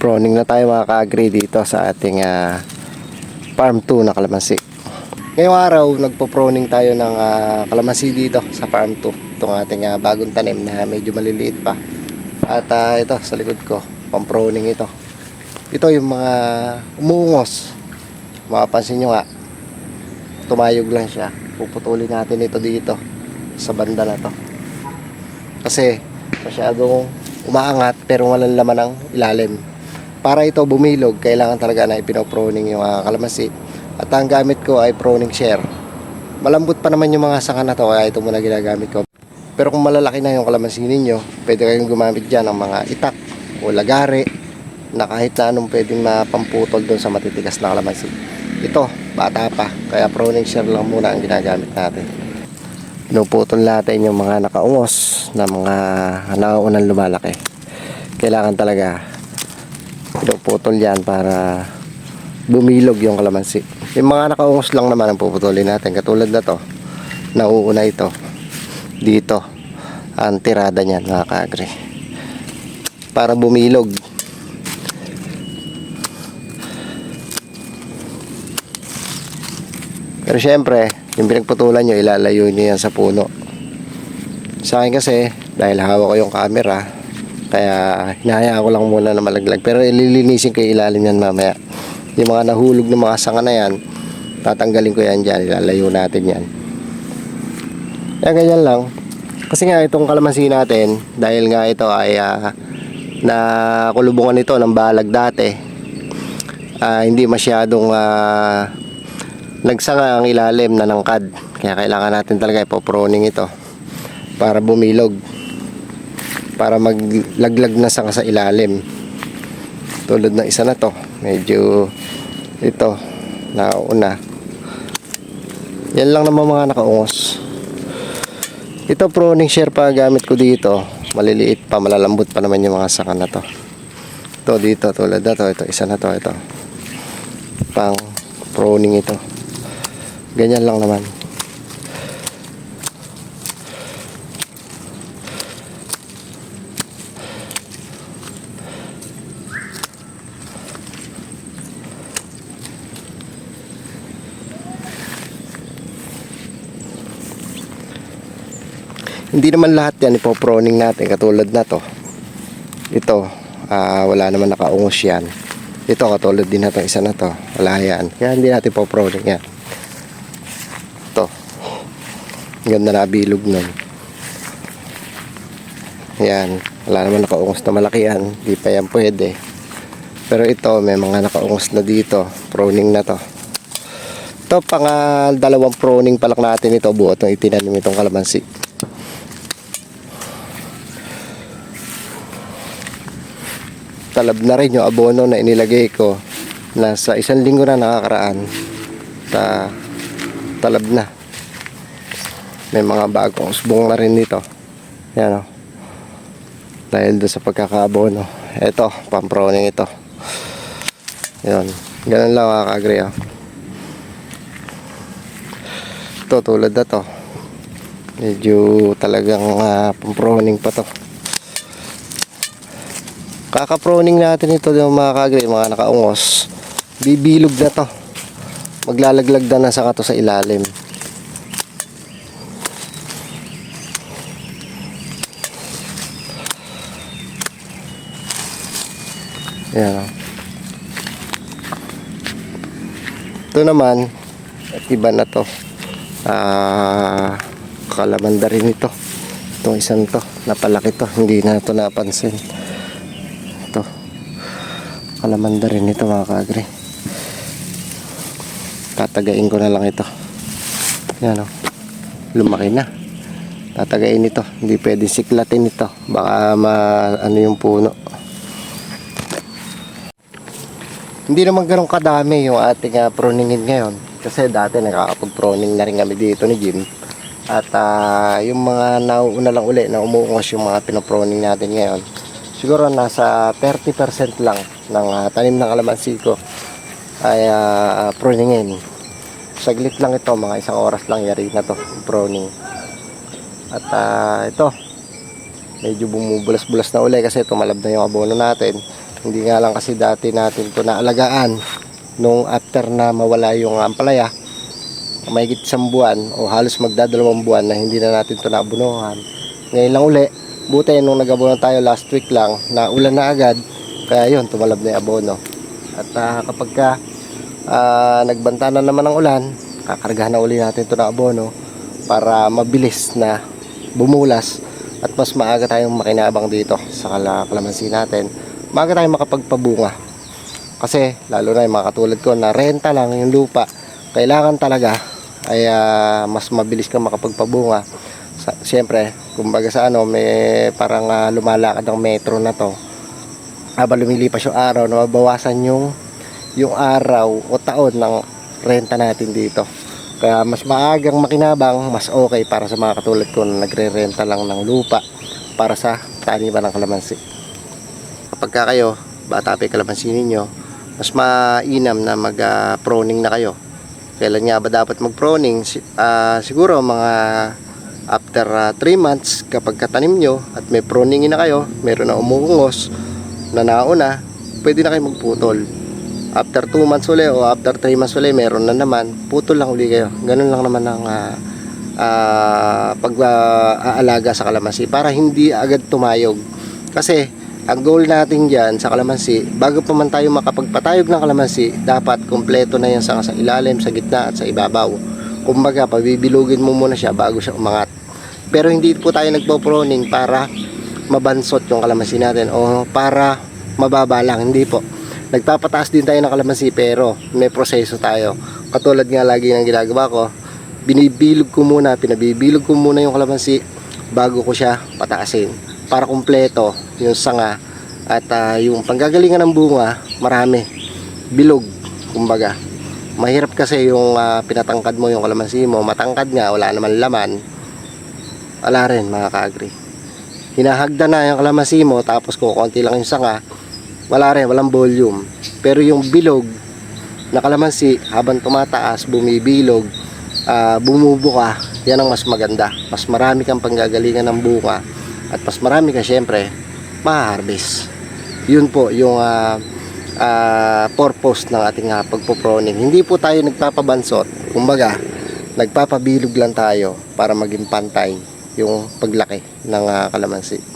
Proning na tayo mga ka-agree dito sa ating ah, farm 2 na kalamansi. Ngayong araw, nagpo-proning tayo ng ah, kalamansi dito sa farm 2. Itong ating ah, bagong tanim na medyo maliliit pa. At ah, ito, sa likod ko, pang-proning ito. Ito yung mga umuungos. Mapapansin nyo nga, tumayog lang siya. Puputulin natin ito dito sa banda na to. Kasi masyadong umaangat pero walang laman ng ilalim. Para ito bumilog, kailangan talaga na ipinoproning yung mga kalamansi. At ang gamit ko ay proning share. Malambot pa naman yung mga sanga na to, kaya ito muna ginagamit ko. Pero kung malalaki na yung kalamansi ninyo, pwede kayong gumamit dyan ng mga itak o lagari na kahit na anong pwedeng mapamputol doon sa matitigas na kalamansi. Ito, bata pa, kaya proning share lang muna ang ginagamit natin. Pinuputol natin yung mga nakaungos na mga nauunang lumalaki. Kailangan talaga pinuputol yan para bumilog yung kalamansi. Yung mga nakaungos lang naman ang puputulin natin. Katulad na to, nauuna ito. Dito, ang tirada niyan mga kaagri. Para bumilog. Pero syempre, yung pinagputulan nyo, ilalayo nyo yan sa puno. Sa akin kasi, dahil hawak ko yung camera, kaya hinahayaan ko lang muna na malaglag. Pero ililinisin ko yung ilalim yan mamaya. Yung mga nahulog ng mga sanga na yan, tatanggalin ko yan dyan, ilalayo natin yan. Kaya ganyan lang. Kasi nga itong kalamansi natin, dahil nga ito ay ah, na kulubungan ito ng balag dati, ah, hindi masyadong ah, nagsanga ang ilalim na nangkad. Kaya kailangan natin talaga ipoproning ito para bumilog. Para maglaglag na sanga sa ilalim. Tulad ng isa na to. Medyo ito nauna. Yan lang naman mga nakaungos. Ito proning share pa gamit ko dito. Maliliit pa, malalambot pa naman yung mga sanga na to. Ito dito, tulad na to. Ito, isa na to. Ito. Pang proning ito. Ganyan lang naman. Hindi naman lahat yan ipoproning natin katulad na to. Ito, ah, wala naman nakaungos yan. Ito katulad din na to, isa na to. Wala yan. Kaya hindi natin ipoproning yan. Ito. Ganda na bilog nun. Yan. Wala naman nakaungos na malaki yan. Di pa yan pwede. Pero ito, may mga nakaungos na dito. Proning na to. Ito, pang ah, dalawang proning pa lang natin ito. Buo itong itinanim itong kalamansi. Talab na rin yung abono na inilagay ko nasa isang linggo na nakakaraan ta talab na. May mga bagong usbong na rin dito. Yan o dahil doon sa pagkakaabono. Eto pamproning ito. Yan ganun lang mga kagri oh. ito tulad na to. Medyo talagang uh, pamproning pa to Kakaproning natin ito yung mga kagre, mga nakaungos. Bibilog na to. Maglalaglag na sa kato sa ilalim. Yan. o. Ito naman, iba na to. Ah, kalamanda rin ito. Itong isang to, napalaki to. Hindi na ito napansin kalamanda rin ito mga kaagri. Tatagain ko na lang ito. Yan o lumaki na. Tatagain ito. Hindi pwede siklatin ito. Baka ma ano yung puno. Hindi naman ganun kadami yung ating uh, proningin ngayon. Kasi dati nakakapag proning na rin kami dito ni Jim. At ah, yung mga nauuna lang uli na umuungos yung mga pinoproning natin ngayon. Siguro nasa 30% lang ng ah, tanim ng kalamansi ko ay uh, pruningin. Saglit lang ito, mga isang oras lang yari na to, pruning. At ah, ito, medyo bumubulas-bulas na uli kasi tumalab na yung abono natin. Hindi nga lang kasi dati natin to naalagaan nung after na mawala yung ampalaya mahigit isang buwan o halos magdadalawang buwan na hindi na natin to naabunuhan. Ngayon lang uli, buti nung nag-abono tayo last week lang, na ulan na agad, kaya yun, tumalab na yung abono. At ah, kapag ka ah, nagbanta na naman ng ulan, kakargahan na uli natin to na abono para mabilis na bumulas at mas maaga tayong makinabang dito sa kala- kalamansi natin. Maaga tayong makapagpabunga. Kasi lalo na yung mga katulad ko na renta lang yung lupa, kailangan talaga ay ah, mas mabilis kang makapagpabunga. Sa, Siyempre, kumbaga sa ano, may parang ah, lumalakad ang metro na to. Habang lumilipas yung araw, nababawasan yung yung araw o taon ng renta natin dito. Kaya mas maagang makinabang, mas okay para sa mga katulad ko na nagre-renta lang ng lupa para sa taniman ng kalamansi. Kapag ka kayo, bata pa kalamansi ninyo, mas mainam na mag-proning na kayo. Kailan nga ba dapat mag-proning? Ah, siguro mga after 3 months kapag katanim nyo at may proningin na kayo, meron na umungos na nauna, pwede na kayo magputol. After 2 months uli o after 3 months uli, meron na naman, putol lang uli kayo. Ganun lang naman ang ah, ah, pag-aalaga sa kalamansi para hindi agad tumayog. Kasi ang goal natin dyan sa kalamansi, bago pa man tayo makapagpatayog ng kalamansi, dapat kompleto na yan sa, sa ilalim, sa gitna at sa ibabaw. Kumbaga, pabibilugin mo muna siya bago siya umangat. Pero hindi po tayo nagpo-proning para mabansot yung kalamansi natin o para mababa lang. Hindi po. Nagpapataas din tayo ng kalamansi pero may proseso tayo. Katulad nga lagi ng ginagawa ko, binibilog ko muna, pinabibilog ko muna yung kalamansi bago ko siya pataasin para kumpleto yung sanga at ah, yung panggagalingan ng bunga marami bilog kumbaga mahirap kasi yung ah, pinatangkad mo yung kalamansi mo matangkad nga wala naman laman wala rin mga kaagri hinahagda na yung kalamansi mo tapos kung konti lang yung sanga. Wala rin walang volume. Pero yung bilog na kalamansi habang tumataas bumibilog ah, bumubuka yan ang mas maganda. Mas marami kang panggagalingan ng bunga. At mas marami ka syempre ma-harvest. Yun po yung ah, ah, purpose ng ating uh, pagpoproning hindi po tayo nagpapabansot. Kumbaga nagpapabilog lang tayo para maging pantay yung paglaki ng ah, kalamansi